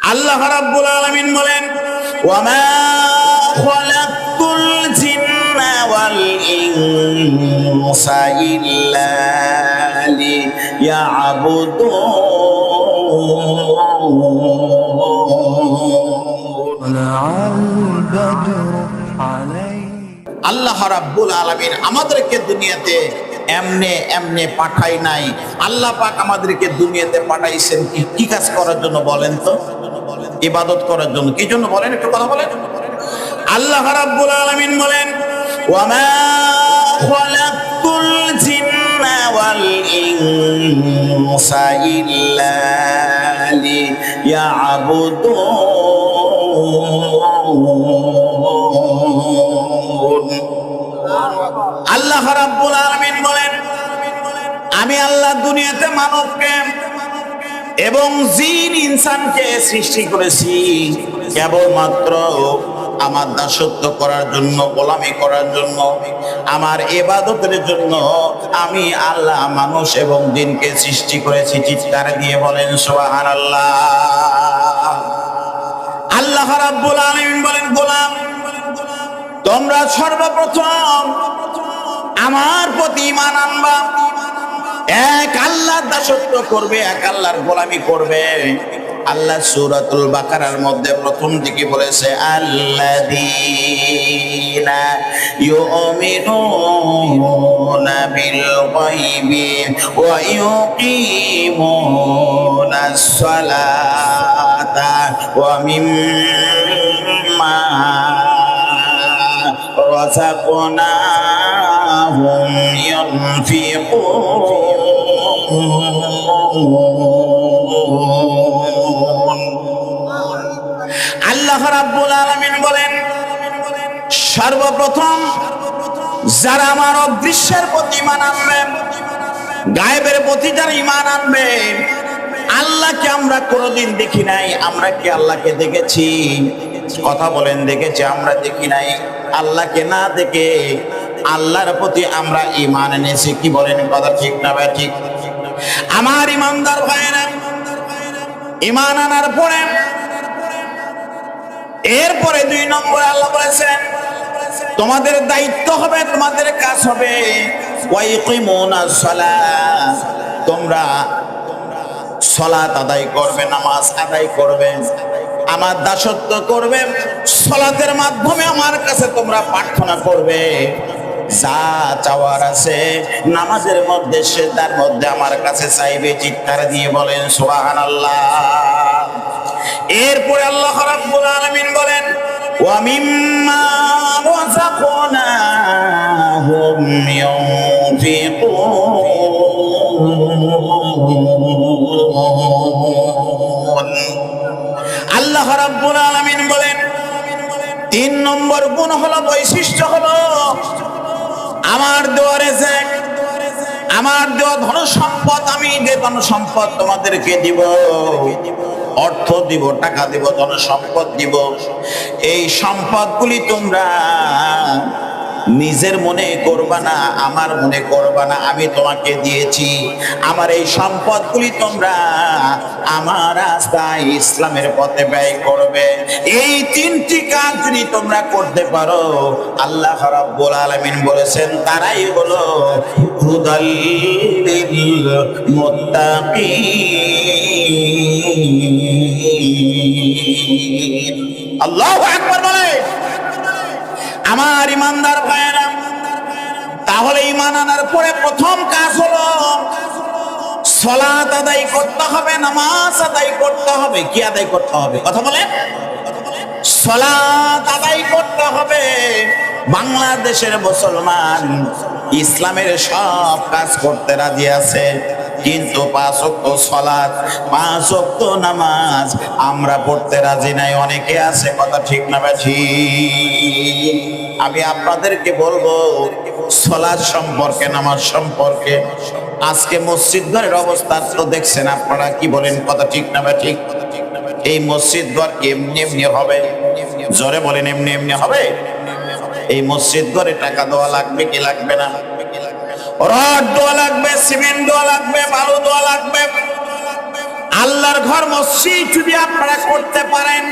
আল্লাহ রাব্বুল আলামিন বলেন, ওয়ামা খালাকুল জিন্না ওয়াল ইনসা ইল্লা লিয়াবুদুন. আল্লাহ রাব্বুল আলামিন আমাদেরকে দুনিয়াতে এমনে এমনে পাঠাই নাই। আল্লাহ পাক আমাদেরকে দুনিয়াতে পাঠাইছেন। কি কি কাজ করার জন্য বলেন তো? ইবাদত করার জন্য। কি জন্য বলেন? একটু কথা বলেন। আল্লাহ রাব্বুল আলামিন বলেন, ওয়ামা খালাকুল জিন্না ওয়াল ইনসা ইল্লা লিয়াবুদুন আল্লাহ রাব্বুল আলামিন বলেন, আমি আল্লাহ দুনিয়াতে মানবকে এবং জিন ইনসানকে সৃষ্টি করেছি কেবলমাত্র আমার দাসত্ব করার জন্য, গোলামি করার জন্য, আমার এবাদতের জন্য আমি আল্লাহ মানুষ এবং জিনকে সৃষ্টি করেছি। চিৎকার দিয়ে বলেন সোহান আল্লাহ আল্লাহ রাব্বুল আলামিন বলেন, গোলাম, তোমরা সর্বপ্রথম আমার প্রতি ইমান আনবা। এক আল্লাহর দাসত্ব করবে, এক আল্লাহর গোলামি করবে। আল্লাহ সূরাতুল বাকারার মধ্যে প্রথম দিকে বলেছে ইউমিনুনা বিল رزقناهم ينفقون আল্লাহ রাব্বুল আলামিন বলেন সর্বপ্রথম যারা আমার অদৃশ্যের প্রতি ইমান আনবে গায়েবের প্রতি যারা ইমান আনবে আল্লাহকে আমরা কোনোদিন দেখি নাই আমরা কি আল্লাহকে দেখেছি কথা বলেন দেখেছি আমরা দেখি নাই আল্লাহকে না দেখে আল্লাহর প্রতি আমরা ইমান এনেছি। কি বলেন কথা ঠিক না ভাই? ঠিক। আমার ইমানদার ভাইরা ইমান আনার পরে, এরপরে দুই নম্বরে আল্লাহ বলেছেন, তোমাদের দায়িত্ব হবে, তোমাদের কাজ হবে। তোমরা সলাত আদায় করবে, নামাজ আদায় করবে। আমার দাসত্ব করবে, সলাতের মাধ্যমে আমার কাছে তোমরা প্রার্থনা করবে। যা চাওয়ার আছে, নামাজের মধ্যে সে তার মধ্যে আমার কাছে চাইবে, চিৎকার দিয়ে বলেন সুবাহান আল্লাহ এরপরে আল্লাহ রাব্বুল আলামিন বলেন, ওয়া মিম্মা রাযাকনাহুম ইউনফিকুন নম্বর গুণ হলো, বৈশিষ্ট্য হলো, আমার দেওয়ারে আমার দেওয়া ধন সম্পদ আমি যে ধন সম্পদ তোমাদেরকে দিব, অর্থ দিব, টাকা দিব ধন সম্পদ দিব, এই সম্পদগুলি তোমরা নিজের মনে করবা না, আমার মনে করবা না, আমি তোমাকে দিয়েছি। আমার এই সম্পদগুলি তোমরা আমার রাস্তায় ইসলামের পথে ব্যয় করবে। এই তিনটি কাজ যদি তোমরা করতে পারো, আল্লাহ রাব্বুল আলামিন বলেছেন, তারাই হলো হুদাল্লিল মুত্তাকিন। আল্লাহু আকবার। আমার ইমানদার ভাইয়েরা, তাহলে ইমান আনার পরে প্রথম কাজ হলো, সলাত আদায় করতে হবে, নামাজ আদায় করতে হবে। কি আদায় করতে হবে? কথা বলে সলাত আদায় করতে হবে। বাংলাদেশের মুসলমান ইসলামের সব কাজ করতে রাজি আছে। কিন্তু পাঁচ ওয়াক্ত সলাত, পাঁচ নামাজ আমরা পড়তে রাজি নাই। অনেকে আছে, কথা ঠিক না বা ঠিক? আমি আপনাদেরকে বলব সলাদ সম্পর্কে, নামাজ সম্পর্কে। আজকে মসজিদ ঘরের অবস্থা তো দেখছেন আপনারা কি বলেন, কথা ঠিক না বা ঠিক? এই মসজিদ ঘর এমনি এমনি হবে? জোরে বলেন, এমনি এমনি হবে? এই মসজিদ ঘরে টাকা দেওয়া লাগবে কি লাগবে না? রড দেওয়া লাগবে, সিমেন্ট দেওয়া লাগবে দেওয়া লাগবে। আল্লাহর ঘর মসজিদ যদি আপনারা করতে পারেন,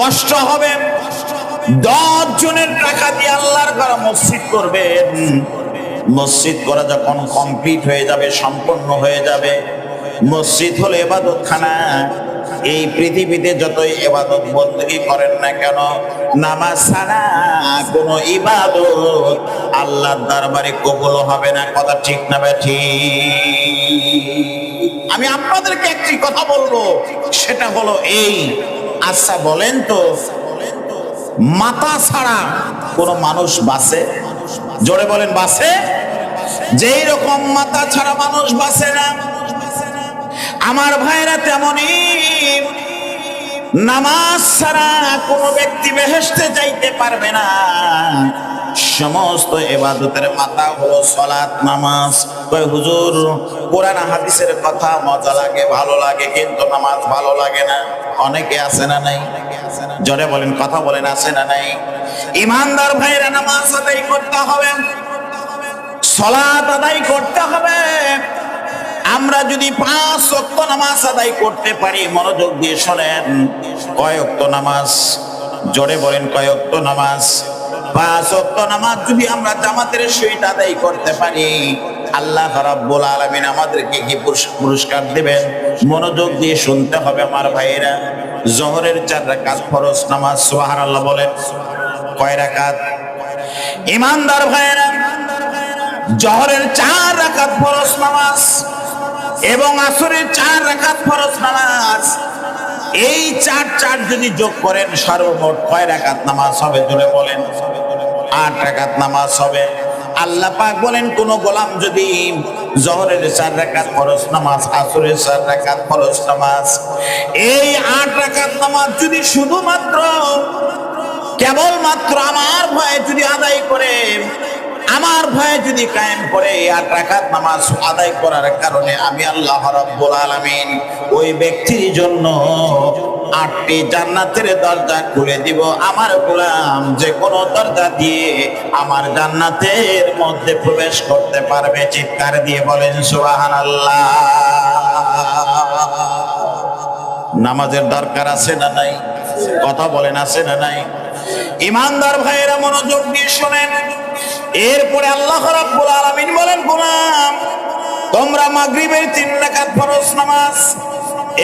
কষ্ট হবে। দশ জনের টাকা দিয়ে আল্লাহর করা মসজিদ করবেন। মসজিদ করা যখন কমপ্লিট হয়ে যাবে, সম্পূর্ণ হয়ে যাবে, মসজিদ হলো এবাদত খানা এই পৃথিবীতে যতই এবাদত বন্দী করেন না কেন, নামাজ ছাড়া কোনো ইবাদত আল্লাহর দরবারে কবুল হবে না। কথা ঠিক না ব্যাঠি আমি আপনাদেরকে একটি কথা বলব, সেটা হলো এই আচ্ছা বলেন তো মাথা ছাড়া কোনো মানুষ বাসে জোরে বলেন বাসে যেই রকম মাথা ছাড়া মানুষ বাসে না। আমার ভাইরা তেমনই। নামাজ ছাড়া কোনো ব্যক্তি বেহেস্তে যাইতে পারবে না। সমস্ত এবাদতের মাথা হলো সলাৎ নামাজ। কয়, হুজুর, কোরআন হাদিসের কথা মজা লাগে, ভালো লাগে, কিন্তু নামাজ ভালো লাগে না। অনেকে আছে না নাই? জোরে বলেন, কথা বলেন, আছে না নাই? ইমানদার ভাইরা নামাজ আদায় করতে হবে। সলাৎ আদায় করতে হবে। আমরা যদি পাঁচ ওয়াক্ত নামাজ আদায় করতে পারি, মনোযোগ দিয়ে শোনেন। কয়েকত নামাজ? জোরে বলেন কয়েকত নামাজ? যদি আমরা জামাতের আদায় করতে পারি, আল্লাহ আলামিন আমাদেরকে কি পুরস্কার দিবেন? মনোযোগ দিয়ে শুনতে হবে আমার ভাইয়েরা। জহরের চার রাকাত ফরজ নামাজ, সুবহানাল্লাহ বলেন। কয় রাকাত? ইমানদার ভাইয়েরা, জহরের চার রাকাত ফরজ নামাজ এবং আসরের চার রাকাত ফরজ নামাজ, এই চার চার যদি যোগ করেন, সর্বমোট কয় রাকাত নামাজ হবে জুড়ে বলেন? আট রাকাত নামাজ হবে। আল্লাহ পাক বলেন, কোন গোলাম যদি জহরের চার রাকাত ফরজ নামাজ, আসরের চার রাকাত ফরজ নামাজ, এই আট রাকাত নামাজ যদি শুধুমাত্র, কেবলমাত্র আমার ভয়ে যদি আদায় করে আমার ভয়ে যদি কায়েম করে আর রাকাত নামাজ আদায় করার কারণে আমি আল্লাহ রাব্বুল আলামিন ওই ব্যক্তির জন্য আটটি জান্নাতের দরজা খুলে দিব। আমার গোলাম যে কোনো দরজা দিয়ে আমার জান্নাতের মধ্যে প্রবেশ করতে পারবে, চিৎকার দিয়ে বলেন, সুবহানাল্লাহ। নামাজের দরকার আছে না নাই? কথা বলেন, আছে না নাই? ইমানদার ভাইয়েরা মনোযোগ দিয়ে শোনেন। এরপরে আল্লাহ রাব্বুল আলামিন বলেন, গোলাম, তোমরা মাগরিবের তিন রাকাত ফরজ নামাজ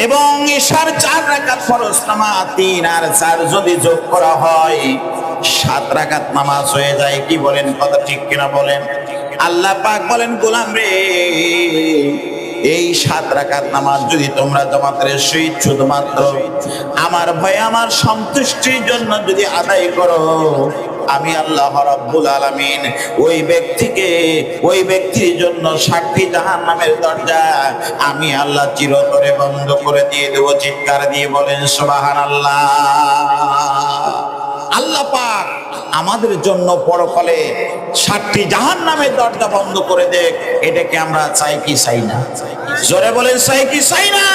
এবং ঈশার চার রাকাত ফরজ নামাজ। তিন আর চার যদি যোগ করা হয়, সাত রাকাত নামাজ হয়ে যায়। কি বলেন? কথা ঠিক কিনা বলেন? আল্লাহ পাক বলেন, গোলাম রে, এই সাত রাকাত নামাজ যদি তোমরা জমাতের সহিত শুধুমাত্র আমার ভয়ে, আমার সন্তুষ্টির জন্য যদি আদায় করো আমি আল্লাহ রাব্বুল আলামিন ওই ব্যক্তিকে, ওই ব্যক্তির জন্য সাক্ষী জাহান নামের দরজা আমি আল্লাহ চিরতরে বন্ধ করে দিয়ে দেবো, চিৎকার দিয়ে বলেন, সুবহানাল্লাহ। আল্লাহ পাক আমাদের জন্য পরকালে সাতটি জাহান নামের দরজা বন্ধ করে দেখ, এটাকে আমরা চাই কি চাই না? জোরে বলেন, চাই কি চাই না?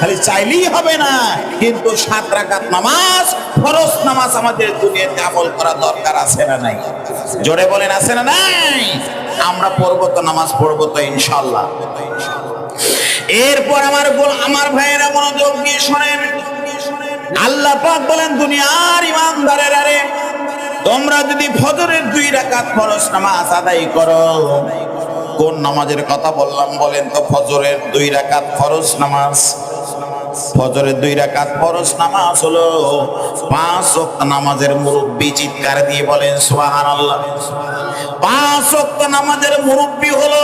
খালি চাইলেই হবে না। কিন্তু সাত রাকাত নামাজ, ফরজ নামাজ আমাদের দুনিয়াতে আমল করা দরকার, আছে না নাই? জোরে বলেন, আছে না নাই? আমরা পড়ব তো, নামাজ পড়ব তো ইনশাল্লাহ এরপর আমার গোল- আমার ভাইয়েরা মনোযোগ দিয়ে শোনেন। আল্লাহ পাক বলেন, দুনিয়ার ইমানদারের আরে, তোমরা যদি ফজরের দুই রাকাত ফরজ নামাজ আদায় করো কোন নামাজের কথা বললাম বলেন তো, ফজরের দুই রাকাত ফরজ নামাজ। ফজরের দুই রাকাত ফরজ নামাজ হলো পাঁচ ওয়াক্ত নামাজের মুরব্বি চিৎকার দিয়ে বলেন, সুবহানাল্লাহ। পাঁচ ওয়াক্ত নামাজের মুরব্বি হলো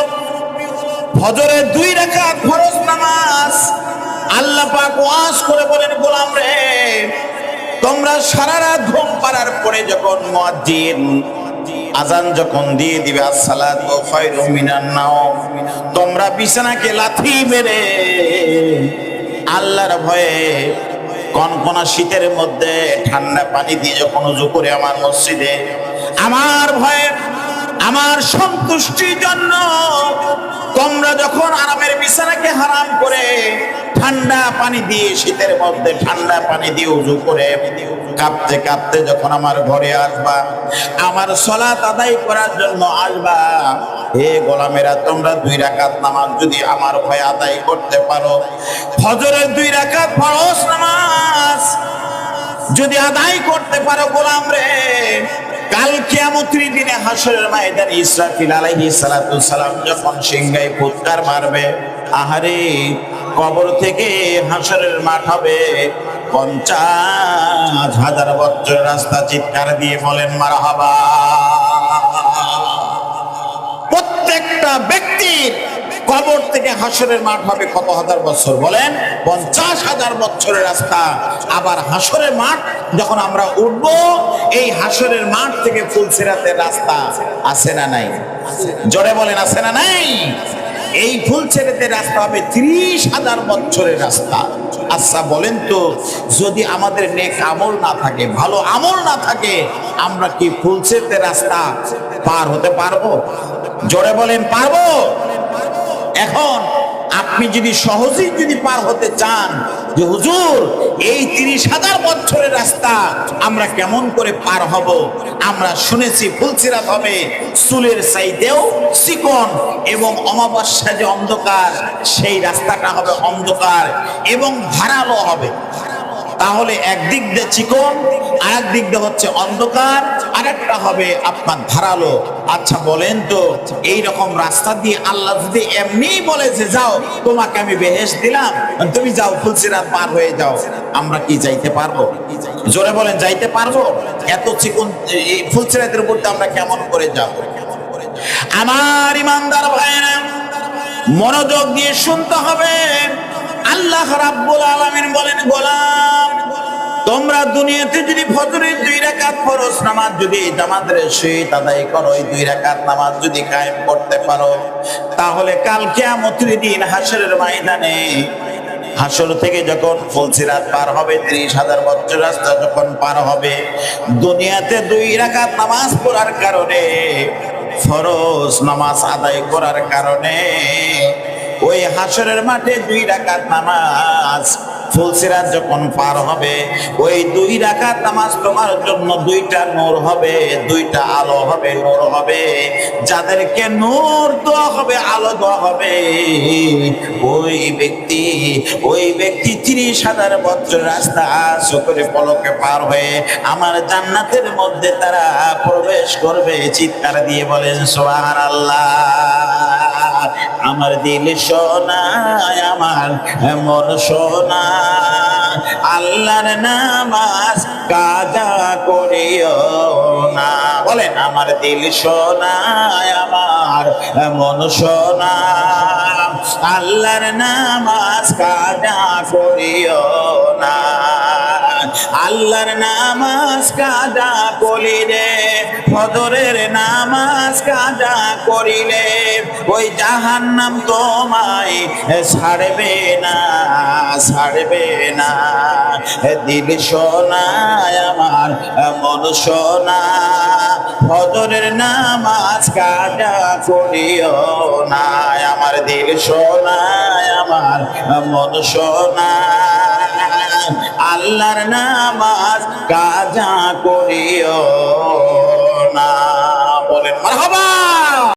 ফজরের দুই রাকাত ফরজ নামাজ। আল্লাহ পাক ওয়াজ করে বলেন, গোলাম রে, তোমরা সারা রাত ঘুম পাড়ার পরে যখন মুয়াজ্জিন আজান যখন দিয়ে দিবে, আসসালাতু মিনান নাওম। তোমরা বিছানাকে লাথি মেরে আল্লাহর ভয়ে কনকনা শীতের মধ্যে ঠান্ডা পানি দিয়ে যখন উজু করে আমার মসজিদে, আমার ভয়ে আমার সন্তুষ্টির জন্য তোমরা যখন আরামের বিছানাকে হারাম করে ঠান্ডা পানি দিয়ে শীতের মধ্যে ঠান্ডা পানি দিয়ে উজু করে কাঁপতে কাঁপতে যখন আমার ঘরে আসবা, আমার সলাত আদায় করার জন্য আসবা, হে গোলামেরা, তোমরা দুই রাকাত নামাজ যদি আমার ভয় আদায় করতে পারো, ফজরের দুই রাকাত ফরজ নামাজ যদি আদায় করতে পারো গোলাম রে কাল কিয়ামতের দিনে হাসরের ময়দানে ইসরাফিল আলাইহিস সালাতু সালাম যখন সিংহায় ফুৎকার মারবে, আহারে, কবর থেকে হাসরের মাঠ হবে। পঞ্চাশ হাজার বছর রাস্তা চিৎকার দিয়ে বলেন, মারহাবা। প্রত্যেকটা ব্যক্তির কবর থেকে হাসরের মাঠ হবে কত হাজার বছর? বলেন, পঞ্চাশ হাজার বছরের রাস্তা। আবার হাসরের মাঠ, যখন আমরা উঠব, এই হাসরের মাঠ থেকে ফুল ফুলসিরাতের রাস্তা আছে না নাই? জোরে বলেন, আছে না নাই? এই ফুল ছেড়েতে রাস্তা হবে ত্রিশ হাজার বছরের রাস্তা। আচ্ছা বলেন তো, যদি আমাদের নেক আমল না থাকে, ভালো আমল না থাকে, আমরা কি ফুল ছেড়েতে রাস্তা পার হতে পারব? জোরে বলেন, পারব? এখন আপনি যদি সহজেই যদি পার হতে চান যে হুজুর, এই তিরিশ হাজার বছরের রাস্তা আমরা কেমন করে পার হব? আমরা শুনেছি ফুলসিরাত হবে, চুলের সাইডেও চিকন এবং অমাবস্যা যে অন্ধকার, সেই রাস্তাটা হবে অন্ধকার এবং ধারালো হবে। তাহলে একদিক দিয়ে চিকন আর দিক দিয়ে হচ্ছে অন্ধকার আর একটা হবে আপনার ধারালো। আচ্ছা বলেন তো এই রকম রাস্তা দিয়ে আল্লাহ যদি এমনি বলে যে যাও, তোমাকে আমি বেহেস দিলাম, তুমি যাও ফুলসিরাত পার হয়ে যাও, আমরা কি যাইতে পারব? জোরে বলেন, যাইতে পারব? এত চিকন, এই ফুলসিরাতের উপর আমরা কেমন করে যাব? আমার ইমানদার ভাইরা মনোযোগ দিয়ে শুনতে হবে। আল্লাহ রাব্বুল আলামিন বলেন, গোলাম, তোমরা দুনিয়াতে যদি ফজরের দুই রাকাত ফরজ নামাজ যদি জামাতের সহিত আদায় করো, এই দুই রাকাত নামাজ যদি কায়েম করতে পারো, তাহলে কাল কিয়ামতের দিন হাসরের ময়দানে, হাসর থেকে যখন ফুলসিরাত পার হবে, ত্রিশ হাজার বছর রাস্তা যখন পার হবে, দুনিয়াতে দুই রাকাত নামাজ পড়ার কারণে, ফরজ নামাজ আদায় করার কারণে ওই হাসরের মাঠে দুই রাকাত নামাজ ফুলসিরাত যখন পার হবে, ওই দুই রাকাত নামাজ তোমার জন্য দুইটা নূর হবে, দুইটা আলো হবে, নূর হবে। যাদেরকে নূর দেওয়া হবে, আলো দেওয়া হবে। ওই ব্যক্তি ওই ব্যক্তি তিরিশ হাজার বছর রাস্তা চোখের পলকে পার হয়ে আমার জান্নাতের মধ্যে তারা প্রবেশ করবে, চিৎকার দিয়ে বলেন সোহার আল্লাহ আমার দিল সোনায় আমার মন সোনা। আল্লাহর নামাজ কাজা করিও না। বলেন, আমার দিল সোনায় আমার মন সোনা। আল্লাহর নামাজ কাজা করিও না। আল্লাহর নামাজ কাজা করিলে, ফজরের নামাজ কাজা করিলে, ওই জাহান নাম তোমায় ছাড়বে না ছাড়বে না। দিল সোনায় আমার মন সোনা, ফজরের নামাজ কাজা করিও না। আমার দিল সোনায় আমার মন সোনা, আল্লাহর নামাজ কাজা করিও না। বলেন মারহাবা!